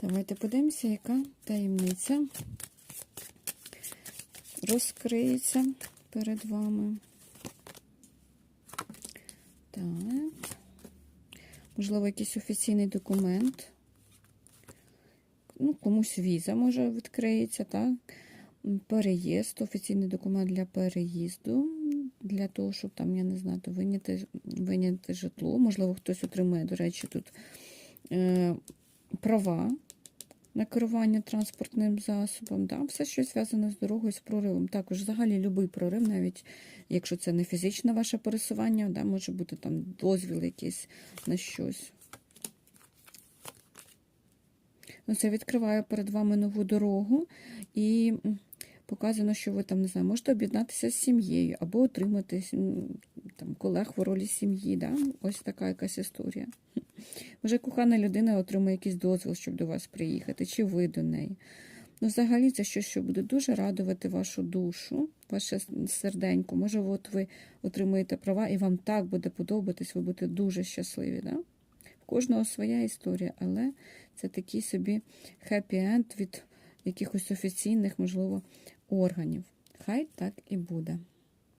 Давайте подивимося, яка таємниця розкриється перед вами. Так. Можливо, якийсь офіційний документ. Ну, комусь віза може відкриється, так? Переїзд, офіційний документ для переїзду, для того, щоб там, я не знаю, виняти, виняти житло. Можливо, хтось отримує, до речі, тут е, права на керування транспортним засобом. Да? Все, що зв'язане з дорогою, з проривом. Також взагалі будь-який прорив, навіть якщо це не фізичне ваше пересування, да? може бути там дозвіл якийсь на щось. Ну, це відкриває перед вами нову дорогу і показано, що ви там не знаю, можете об'єднатися з сім'єю або отримати там колег в ролі сім'ї. Да? Ось така якась історія. Може, кохана людина отримає якийсь дозвіл, щоб до вас приїхати, чи ви до неї. Ну, взагалі, це щось, що буде дуже радувати вашу душу, ваше серденько. Може, от ви отримуєте права, і вам так буде подобатись, ви будете дуже щасливі. Да? В кожного своя історія, але це такий собі хеппі-енд від якихось офіційних, можливо, органів. Хай так і буде.